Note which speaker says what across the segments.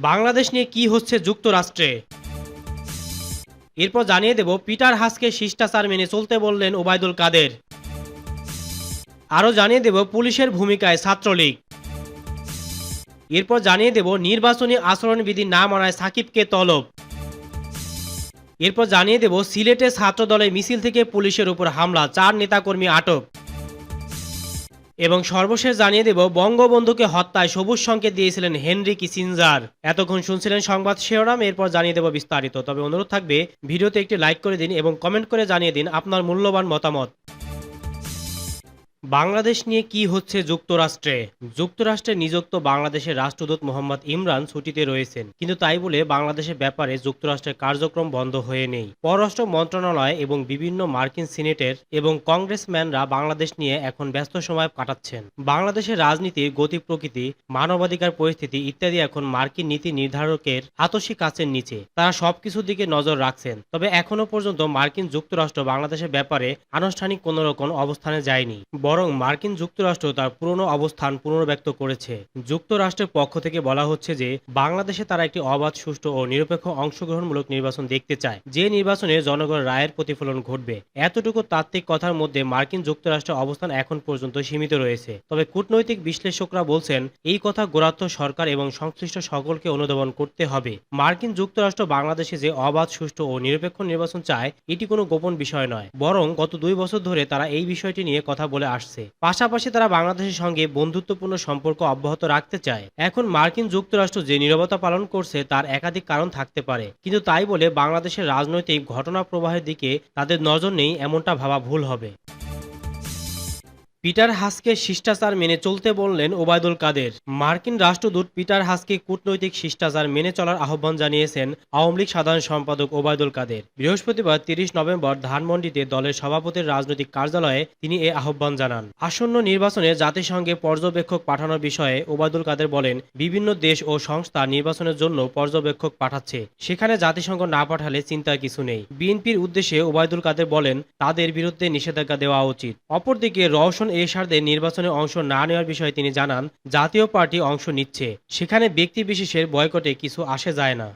Speaker 1: বাংলাদেশ নিয়ে কি হচ্ছে যুক্তরাষ্ট্রে? এরপর জানিয়ে দেব, পিটার হাসকে শিষ্টাচার মেনে চলতে বললেন ওবায়দুল কাদের। আরও জানিয়ে দেব, পুলিশের ভূমিকায় ছাত্রলীগ। এরপর জানিয়ে দেব, নির্বাচনী আচরণবিধি না মানায় সাকিবকে তলব। এরপর জানিয়ে দেব, সিলেটে ছাত্র দলের মিছিল থেকে পুলিশের উপর হামলা, চার নেতাকর্মী আটক। এবং সর্বশেষ জানিয়ে দেব, বঙ্গবন্ধুকে হত্যায় সবুজ সংকেত দিয়েছিলেন হেনরি কিসিনজার এতক্ষণ শুনছিলেন সংবাদ শিরোনাম, এরপর জানিয়ে দেব বিস্তারিত। তবে অনুরোধ থাকবে, ভিডিওতে একটি লাইক করে দিন এবং কমেন্ট করে জানিয়ে দিন আপনার মূল্যবান মতামত। বাংলাদেশ নিয়ে কি হচ্ছে যুক্তরাষ্ট্রে? যুক্তরাষ্ট্রে নিযুক্ত বাংলাদেশের রাষ্ট্রদূত মোহাম্মদ ইমরান ছুটিতে রয়েছেন। কিন্তু তাই বলে বাংলাদেশের ব্যাপারে যুক্তরাষ্ট্রের কার্যক্রম বন্ধ হয়ে নেই। পররাষ্ট্র মন্ত্রণালয় এবং বিভিন্ন মার্কিন সিনেটের এবং কংগ্রেসম্যানরা বাংলাদেশ নিয়ে এখন ব্যস্ত সময় কাটাচ্ছেন। বাংলাদেশের রাজনীতির গতি প্রকৃতি, মানবাধিকার পরিস্থিতি ইত্যাদি এখন মার্কিন নীতি নির্ধারকের আতসী কাছের নিচে। তারা সবকিছুর দিকে নজর রাখছেন। তবে এখনও পর্যন্ত মার্কিন যুক্তরাষ্ট্র বাংলাদেশের ব্যাপারে আনুষ্ঠানিক কোনো রকম অবস্থানে যায়নি। বরং মার্কিন যুক্তরাষ্ট্র তার পুরনো অবস্থান পুনর্ব্যক্ত করেছে। যুক্তরাষ্ট্রের পক্ষ থেকে বলা হচ্ছে যে, বাংলাদেশে তারা একটি অবাধ, সুষ্ঠু ও নিরপেক্ষ অংশগ্রহণমূলক নির্বাচন দেখতে চায়। যে নির্বাচনে জনগণের রায়ের প্রতিফলন ঘটবে, এতটুকু তাত্ত্বিক কথার মধ্যে মার্কিন যুক্তরাষ্ট্রের অবস্থান এখন পর্যন্ত সীমিত রয়েছে। তবে কূটনৈতিক বিশ্লেষকরা বলছেন, এই কথা গোরাত্ম সরকার এবং সংশ্লিষ্ট সকলকে অনুধাবন করতে হবে। মার্কিন যুক্তরাষ্ট্র বাংলাদেশে যে অবাধ, সুষ্ঠু ও নিরপেক্ষ নির্বাচন চায়, এটি কোনো গোপন বিষয় নয়। বরং গত দুই বছর ধরে তারা এই বিষয়টি নিয়ে কথা বলে আসছে। পাশাপাশি তারা বাংলাদেশের সঙ্গে বন্ধুত্বপূর্ণ সম্পর্ক অব্যাহত রাখতে চায়। এখন মার্কিন যুক্তরাষ্ট্র যে নিরবতা পালন করছে, তার একাধিক কারণ থাকতে পারে। কিন্তু তাই বলে বাংলাদেশের রাজনৈতিক ঘটনা প্রবাহের দিকে তাদের নজর নেই, এমনটা ভাবা ভুল হবে। পিটার হাসকে শিষ্টাচার মেনে চলতে বললেন ওবায়দুল কাদের। মার্কিন রাষ্ট্রদূত পিটার হাসকে কূটনৈতিক শিষ্টাচার মেনে চলার আহ্বান জানিয়েছেন আওয়ামী লীগ সাধারণ সম্পাদক ওবায়দুল কাদের। বৃহস্পতিবার তিরিশ নভেম্বর ধানমন্ডিতে দলের সভাপতির রাজনৈতিক কার্যালয়ে তিনি এ আহ্বান জানান। আসন্ন নির্বাচনে জাতিসংঘে পর্যবেক্ষক পাঠানোর বিষয়ে ওবায়দুল কাদের বলেন, বিভিন্ন দেশ ও সংস্থা নির্বাচনের জন্য পর্যবেক্ষক পাঠাচ্ছে। সেখানে জাতিসংঘ না পাঠালে চিন্তার কিছু নেই। বিএনপির উদ্দেশ্যে ওবায়দুল কাদের বলেন, তাদের বিরুদ্ধে নিষেধাজ্ঞা দেওয়া উচিত। অপরদিকে রওশন এরশাদের নির্বাচনে অংশ না নেওয়ার বিষয়ে তিনি জানান, জাতীয় পার্টি অংশ নিচ্ছে। সেখানে ব্যক্তি বিশেষের বয়কটে কিছু আসে যায় না।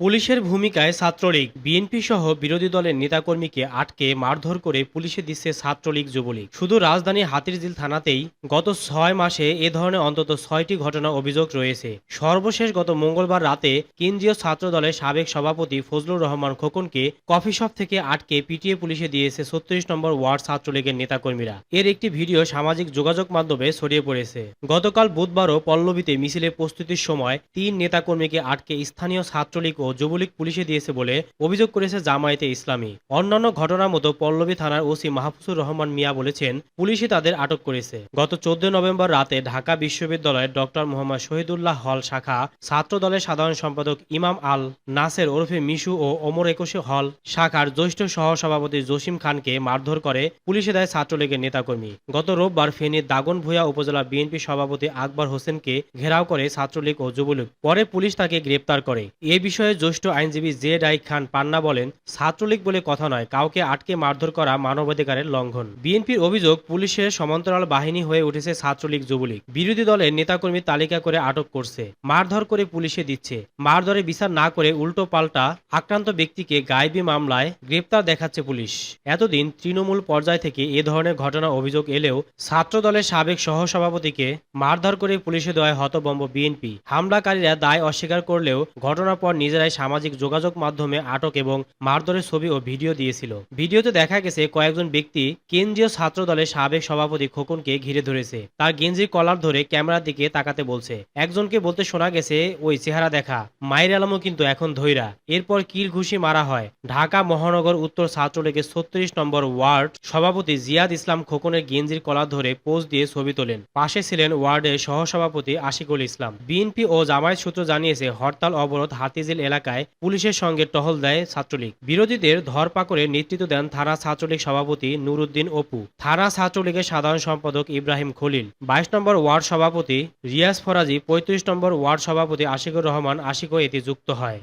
Speaker 1: পুলিশের ভূমিকায় ছাত্রলীগ, বিএনপি সহ বিরোধী দলের নেতাকর্মীকে আটকে মারধর করে পুলিশে দিচ্ছে ছাত্রলীগ যুবলীগ। শুধু রাজধানী হাতিরঝিল থানাতেই গত ছয় মাসে এ ধরনের অন্তত ছয়টি ঘটনা অভিযোগ রয়েছে। সর্বশেষ গত মঙ্গলবার রাতে কেন্দ্রীয় ছাত্র দলের সাবেক সভাপতি ফজলুর রহমান খোকনকে কফি শপ থেকে আটকে পিটিয়ে পুলিশে দিয়েছে ছত্রিশ নম্বর ওয়ার্ড ছাত্রলীগের নেতাকর্মীরা। এর একটি ভিডিও সামাজিক যোগাযোগ মাধ্যমে ছড়িয়ে পড়েছে। গতকাল বুধবারও পল্লবীতে মিছিলের প্রস্তুতির সময় তিন নেতাকর্মীকে আটকে স্থানীয় ছাত্রলীগ ও যুবলীগ পুলিশে দিয়েছে বলে অভিযোগ করেছে জামায়াতে ইসলামী। অন্যান্য ঘটনার মতো পল্লবী থানার ওসি মাহফুজুর রহমান মিয়া বলেছেন, পুলিশই তাদের আটক করেছে। গত চোদ্দ নভেম্বর রাতে ঢাকা বিশ্ববিদ্যালয়ের ডক্টর মোহাম্মদ শহীদুল্লাহ হল শাখা ছাত্র দলের সাধারণ সম্পাদক ইমাম আল নাসের ওরফে মিশু ও ওমর একুশে হল শাখার জ্যেষ্ঠ সহসভাপতি জসিম খানকে মারধর করে পুলিশে দেয় ছাত্রলীগের নেতাকর্মী। গত রোববার ফেনীর দাগন ভূয়া উপজেলা বিএনপি সভাপতি আকবর হোসেনকে ঘেরাও করে ছাত্রলীগ ও যুবলীগ। পরে পুলিশ তাকে গ্রেপ্তার করে। এ বিষয়ে জ্যেষ্ঠ আইনজীবী জে ডাই খান পান্না বলেন, ছাত্রলীগ বলে কথা নয়, কাউকে আটকে মারধর করা মানবাধিকারের লঙ্ঘন। বিএনপির অভিযোগ, পুলিশের সমান্তরাল বাহিনী হয়ে উঠেছে ছাত্রলীগ যুবলীগ। বিরোধী দলের নেতাকর্মী তালিকা করে আটক করছে। মারধর করে পুলিশে দিচ্ছে। মারধরে বিচার না করে উল্টো পাল্টা আক্রান্ত ব্যক্তিকে গায়েবী মামলায় গ্রেপ্তার দেখাচ্ছে পুলিশ। এতদিন তৃণমূল পর্যায় থেকে এ ধরনের ঘটনা অভিযোগ এলেও ছাত্র দলের সাবেক সহসভাপতিকে মারধর করে পুলিশে দেওয়ায় হতবম্ব বিএনপি। হামলাকারীরা দায় অস্বীকার করলেও ঘটনার পর নিজেরাই সামাজিক যোগাযোগ মাধ্যমে আটক এবং মারধরের ছবি ও ভিডিও দিয়েছিল। ভিডিওতে দেখা গেছে কয়েকজন ব্যক্তি কেন্দ্রীয় ছাত্র দলের সাবেক সভাপতি খোকনকে ঘিরে ধরেছে। তার গেঞ্জির কলার ধরে ক্যামেরার দিকে তাকাতে বলছে, একজনকে বলতে শোনা গেছে, ওই চেহারা দেখা। মায়ের আলমও কিন্তু এখন ধৈরা। এরপর কিল ঘুষি মারা হয়। ঢাকা মহানগর উত্তর ছাত্রলীগের ছত্রিশ নম্বর ওয়ার্ড সভাপতি জিয়াদ ইসলাম খোকনের গেঞ্জির কলার ধরে পোজ দিয়ে ছবি তোলেন। পাশে ছিলেন ওয়ার্ডের সহসভাপতি আশিকুল ইসলাম। বিএনপি ও জামায়াত সূত্র জানিয়েছে, হরতাল, অবরোধ, হাতিঝিল এলাকায় পুলিশের সঙ্গে টহল দেয় ছাত্রলীগ। বিরোধীদের ধরপাকড়ে নেতৃত্ব দেন থানা ছাত্রলীগ সভাপতি নুরুদ্দিন অপু। থানা ছাত্রলীগের সাধারণ সম্পাদক ইব্রাহিম খলিল। বাইশ নম্বর ওয়ার্ড সভাপতি রিয়াজ ফরাজি, পঁয়ত্রিশ নম্বর ওয়ার্ড সভাপতি আশিকুর রহমান, আশিকও এতে যুক্ত হয়।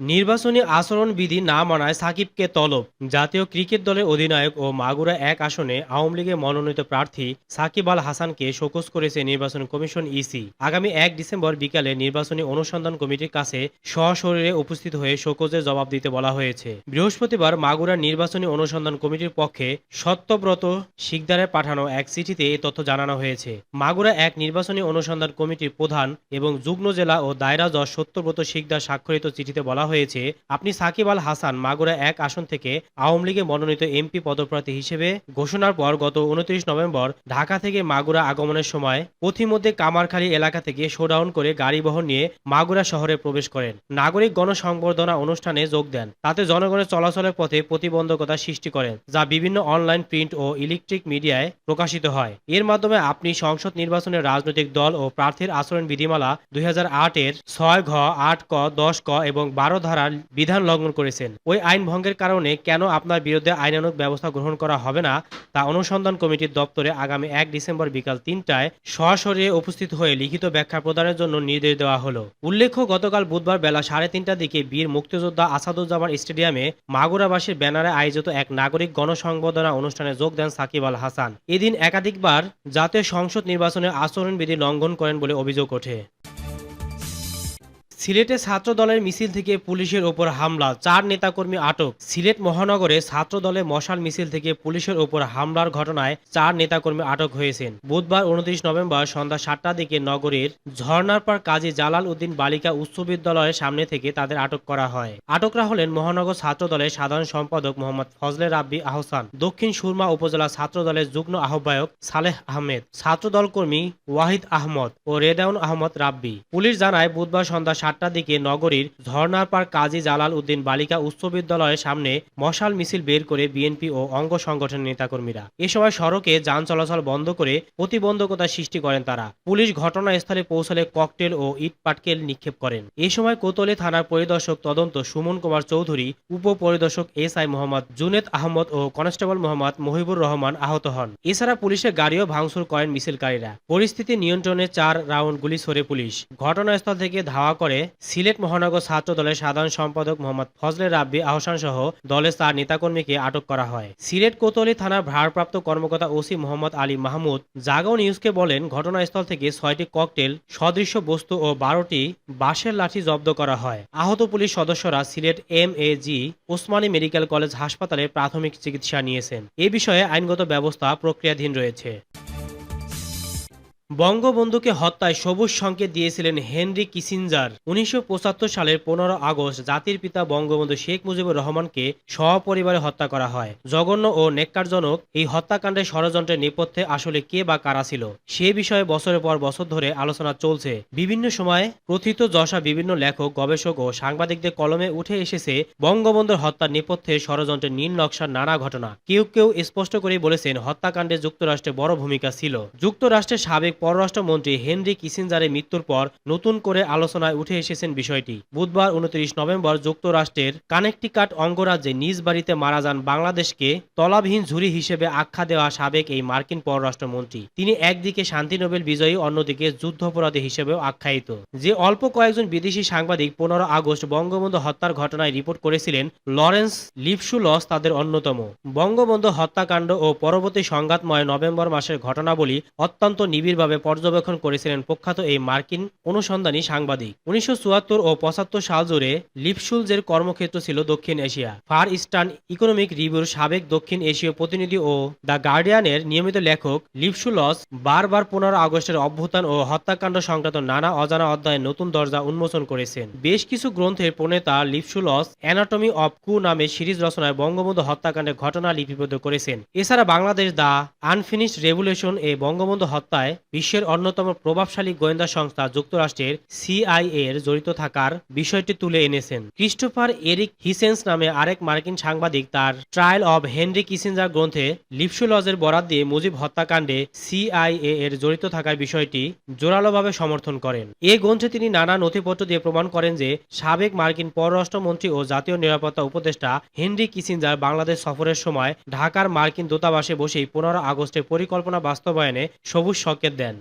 Speaker 1: নির্বাচনী আচরণবিধি না মানায় সাকিবকে তলব। জাতীয় ক্রিকেট দলের অধিনায়ক ও মাগুরা এক আসনে আওয়ামী লীগের মনোনীত প্রার্থী সাকিব আল হাসানকে শোকজ করেছে নির্বাচন কমিশন ইসি। আগামী এক ডিসেম্বর বিকালে নির্বাচনী অনুসন্ধান কমিটির কাছে সশরীরে উপস্থিত হয়ে শোকজের জবাব দিতে বলা হয়েছে। বৃহস্পতিবার মাগুরা নির্বাচনী অনুসন্ধান কমিটির পক্ষে সত্যব্রত শিকদারে পাঠানো এক চিঠিতে এই তথ্য জানানো হয়েছে। মাগুরা এক নির্বাচনী অনুসন্ধান কমিটির প্রধান এবং যুগ্ম জেলা ও দায়রা জজ সত্যব্রত শিকদার স্বাক্ষরিত চিঠিতে বলা হয়েছে। আপনি সাকিব আল হাসান মাগুরা এক আসন থেকে আওয়ামী লীগের মনোনীত এমপি পদপ্রার্থী হিসেবে ঘোষণার পর গত উনত্রিশ নভেম্বর ঢাকা থেকে মাগুরা আগমনের সময় পথিমধ্যে কামারখালী এলাকা থেকে শোডাউন করে গাড়ি বহন নিয়ে মাগুরা শহরে প্রবেশ করেন। নাগরিক গণসংবর্ধনা অনুষ্ঠানে যোগ দেন। তাতে জনগণের চলাচলের পথে প্রতিবন্ধকতা সৃষ্টি করেন, যা বিভিন্ন অনলাইন প্রিন্ট ও ইলেকট্রিক মিডিয়ায় প্রকাশিত হয়। এর মাধ্যমে আপনি সংসদ নির্বাচনের রাজনৈতিক দল ও প্রার্থীর আচরণ বিধিমালা দুই হাজার আট এর ছয় ঘ, আট ক, দশ ক এবং বারো ধারার বিধান লঙ্ঘন করেছেন। ওই আইন ভঙ্গের কারণে কেন আপনার বিরুদ্ধে আইনানুগ ব্যবস্থা গ্রহণ করা হবে না, তা অনুসন্ধান কমিটির দপ্তরে আগামী এক ডিসেম্বর বিকাল তিনটায় সরাসরি উপস্থিত হয়ে লিখিত ব্যাখ্যা প্রদানের জন্য নির্দেশ দেওয়া হলো। উল্লেখ্য, গতকাল বুধবার বেলা সাড়ে তিনটার দিকে বীর মুক্তিযোদ্ধা আসাদুজ্জামান স্টেডিয়ামে মাগুরাবাসীর ব্যানারে আয়োজিত এক নাগরিক গণসংবর্ধনা অনুষ্ঠানে যোগ দেন সাকিব আল হাসান। এদিন একাধিকবার জাতীয় সংসদ নির্বাচনে আচরণবিধি লঙ্ঘন করেন বলে অভিযোগ ওঠে। সিলেটে ছাত্র দলের মিছিল থেকে পুলিশের ওপর হামলা। চার নেতাকর্মী আটক। সিলেট মহানগরে ছাত্র দলের মশাল মিছিল থেকে পুলিশের ওপর হামলার ঘটনায় চার নেতাকর্মী আটক হয়েছেন। বুধবার উনত্রিশ নভেম্বর সন্ধ্যা সাতটার দিকে নগরীর ঝর্ণারপাড় কাজী জালাল উদ্দিন বালিকা উচ্চ বিদ্যালয়ের সামনে থেকে তাদের আটক করা হয়। আটকরা হলেন মহানগর ছাত্র দলের সাধারণ সম্পাদক মোহাম্মদ ফজলে রাব্বি আহসান, দক্ষিণ সুরমা উপজেলা ছাত্র দলের যুগ্ম আহ্বায়ক সালেহ আহমেদ ছাত্রদল কর্মী ওয়াহিদ আহমদ ও রেদাউন আহমদ রাব্বি। পুলিশ জানায়, বুধবার সন্ধ্যা সাতটার দিকে নগরীর ঝর্ণারপাড় কাজী জালাল উদ্দিন বালিকা উচ্চ বিদ্যালয়ের সামনে মশাল মিছিল বের করে বিএনপি ও অঙ্গ সংগঠনের নেতাকর্মীরা। এ সময় সড়কে যান চলাচল বন্ধ করে প্রতিবন্ধকতা সৃষ্টি করেন তারা। পুলিশ ঘটনাস্থলে পৌঁছলে ককটেল ও ইট পাটকেল নিক্ষেপ করেন। এ সময় কোতলে থানার পরিদর্শক তদন্ত সুমন কুমার চৌধুরী উপ পরিদর্শক এস আই মোহাম্মদ জুনেদ আহমদ ও কনস্টেবল মোহাম্মদ মহিবুর রহমান আহত হন। এছাড়া পুলিশের গাড়িও ভাঙচুর করেন মিছিলকারীরা। পরিস্থিতি নিয়ন্ত্রণে চার রাউন্ড গুলি ছড়ে পুলিশ। ঘটনাস্থল থেকে ধাওয়া করে সিলেট মহানগর ছাত্র দলের সাধারণ সম্পাদক মোহাম্মদ ফজলে রাব্বি আহসান সহ দলের চার নেতাকর্মীকে আটক করা হয়। সিলেট কোতোয়ালি থানার ভারপ্রাপ্ত কর্মকর্তা ওসি মোহাম্মদ আলী মাহমুদ জাগাও নিউজকে বলেন, ঘটনাস্থল থেকে ছয়টি ককটেল, সদৃশ্য বস্তু ও বারোটি বাঁশের লাঠি জব্দ করা হয়। আহত পুলিশ সদস্যরা Sylhet M A G, Osmani medical college হাসপাতালে প্রাথমিক চিকিৎসা নিয়েছেন। এ বিষয়ে আইনগত ব্যবস্থা প্রক্রিয়াধীন রয়েছে। বঙ্গবন্ধুকে হত্যায় সবুজ সংকেত দিয়েছিলেন হেনরি কিসিঞ্জার। উনিশশো সালের পনেরো আগস্ট জাতির পিতা বঙ্গবন্ধু শেখ মুজিবুর রহমানকে সপরিবারে হত্যা করা হয়। জঘন্য ও নেককারজনক এই হত্যাকাণ্ডের ষড়যন্ত্রের নেপথ্যে আসলে কে বা কারা ছিল, সে বিষয়ে বছরের পর বছর ধরে আলোচনা চলছে। বিভিন্ন সময়ে প্রথিত যশা বিভিন্ন লেখক, গবেষক ও সাংবাদিকদের কলমে উঠে এসেছে বঙ্গবন্ধুর হত্যার নেপথ্যে ষড়যন্ত্রের নীল নকশার নানা ঘটনা। কেউ কেউ স্পষ্ট করে বলেছেন, হত্যাকাণ্ডে যুক্তরাষ্ট্রের বড় ভূমিকা ছিল। যুক্তরাষ্ট্রের সাবেক পররাষ্ট্রমন্ত্রী হেনরি কিসিঞ্জারের মৃত্যুর পর নতুন করে আলোচনায় উঠে এসেছেন বিষয়টি। বুধবার উনত্রিশ নভেম্বর যুক্তরাষ্ট্রের কানেকটিকাট অঙ্গরাজ্যে নিজ বাড়িতে মারা যান বাংলাদেশকে তলাবিহীন ঝুরি হিসেবে আখ্যা দেওয়া সাবেক এই মার্কিন পররাষ্ট্রমন্ত্রী। তিনি একদিকে শান্তি নোবেল বিজয়ী, অন্যদিকে যুদ্ধাপরাধী হিসেবেও আখ্যায়িত। যে অল্প কয়েকজন বিদেশি সাংবাদিক পনেরো আগস্ট বঙ্গবন্ধু হত্যার ঘটনায় রিপোর্ট করেছিলেন, লরেন্স লিপসুলস তাদের অন্যতম। বঙ্গবন্ধু হত্যাকাণ্ড ও পরবর্তী সংঘাতময় নভেম্বর মাসের ঘটনাবলী অত্যন্ত নিবিড়ভাবে পর্যবেক্ষণ করেছিলেন প্রখ্যাত এই মার্কিন অনুসন্ধানী সাংবাদিক। উনিশশো চুয়াত্তর ও পঁচাত্তর সাল জুড়ে লিপসুলজের কর্মক্ষেত্র ছিল দক্ষিণ এশিয়া। ফার ইস্টার্ন ইকোনমিক রিভিউর সাবেক দক্ষিণ এশীয় প্রতিনিধি ও দ্য গার্ডিয়ানের নিয়মিত লেখক লিপসুলস বারবার পনেরো আগস্টের অভ্যুত্থান ও হত্যাকাণ্ড সংক্রান্ত নানা অজানা অধ্যায়ে নতুন দরজা উন্মোচন করেছেন। বেশ কিছু গ্রন্থের প্রণেতা লিপসুলস অ্যানাটমি অব কু নামে সিরিজ রচনায় বঙ্গবন্ধু হত্যাকাণ্ডের ঘটনা লিপিবদ্ধ করেছেন। এছাড়া বাংলাদেশ দ্য আনফিনিশড রেভুলেশন এ বঙ্গবন্ধু হত্যায় বিশ্বের অন্যতম প্রভাবশালী গোয়েন্দা সংস্থা যুক্তরাষ্ট্রের সিআইএ এর জড়িত থাকার বিষয়টি তুলে এনেছেন। ক্রিস্টোফার এরিক হিসেন্স নামে আরেক মার্কিন সাংবাদিক তার ট্রায়াল অব হেনরি কিসিঞ্জার গ্রন্থে লিপসুলজের বরাত দিয়ে মুজিব হত্যাকাণ্ডে সিআইএ এর জড়িত থাকার বিষয়টি জোরালোভাবে সমর্থন করেন। এ গ্রন্থে তিনি নানা নথিপত্র দিয়ে প্রমাণ করেন যে সাবেক মার্কিন পররাষ্ট্রমন্ত্রী ও জাতীয় নিরাপত্তা উপদেষ্টা হেনরি কিসিঞ্জার বাংলাদেশ সফরের সময় ঢাকার মার্কিন দূতাবাসে বসেই পনেরো আগস্টের পরিকল্পনা বাস্তবায়নে সবুজ সংকেত দেন। again.